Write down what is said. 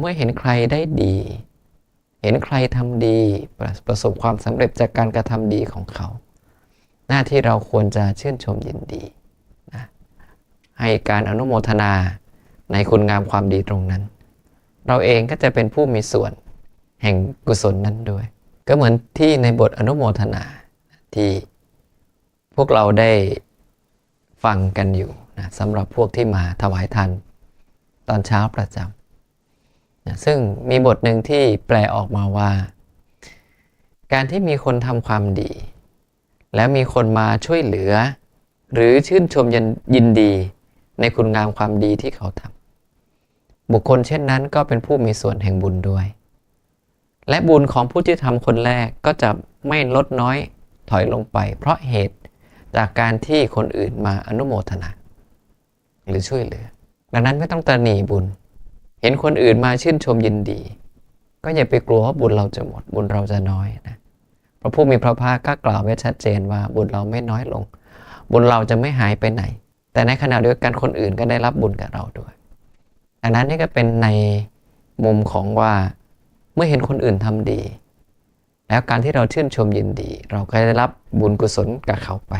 เมื่อเห็นใครได้ดี เห็นใครทำดีประประสบความสำเร็จจากการกระทำดีของเขา หน้าที่เราควรจะชื่นชมยินดีนะให้การอนุโมทนาในคุณงามความดีตรงนั้น เราเองก็จะเป็นผู้มีส่วนแห่งกุศลนั้นด้วย ก็เหมือนที่ในบทอนุโมทนาที่พวกเราได้ฟังกันอยู่นะสำหรับพวกที่มาถวายทานตอนเช้าประจำ ซึ่งมีบทหนึ่งที่แปลออกมาว่า การที่มีคนทำความดี แล้วมีคนมาช่วยเหลือ หรือชื่นชมยินยินดีในคุณงามความดีที่เขาทำบุคคลเช่นนั้นก็เป็นผู้มีส่วนแห่งบุญด้วย และบุญของผู้ที่ทำคนแรกก็จะไม่ลดน้อยถอยลงไป เพราะเหตุจากการที่คนอื่นมาอนุโมทนา หรือช่วยเหลือ ดังนั้นไม่ต้องตระหนีบุญ เห็นคนอื่นมาชื่นชมยินดี ก็อย่าไปกลัวว่าบุญเราจะหมด บุญเราจะน้อยนะพระผู้มีพระภาคก็กล่าวไว้ชัดเจนว่าบุญเราไม่น้อยลง บุญเราจะไม่หายไปไหน แต่ในขณะเดียวกันคนอื่นก็ได้รับบุญกับเราด้วยดังนั้นนี่ก็เป็นในมุมของว่าเมื่อเห็นคนอื่นทำดี แล้วการที่เราชื่นชมยินดี เราก็ได้รับบุญกุศลกับเขาไป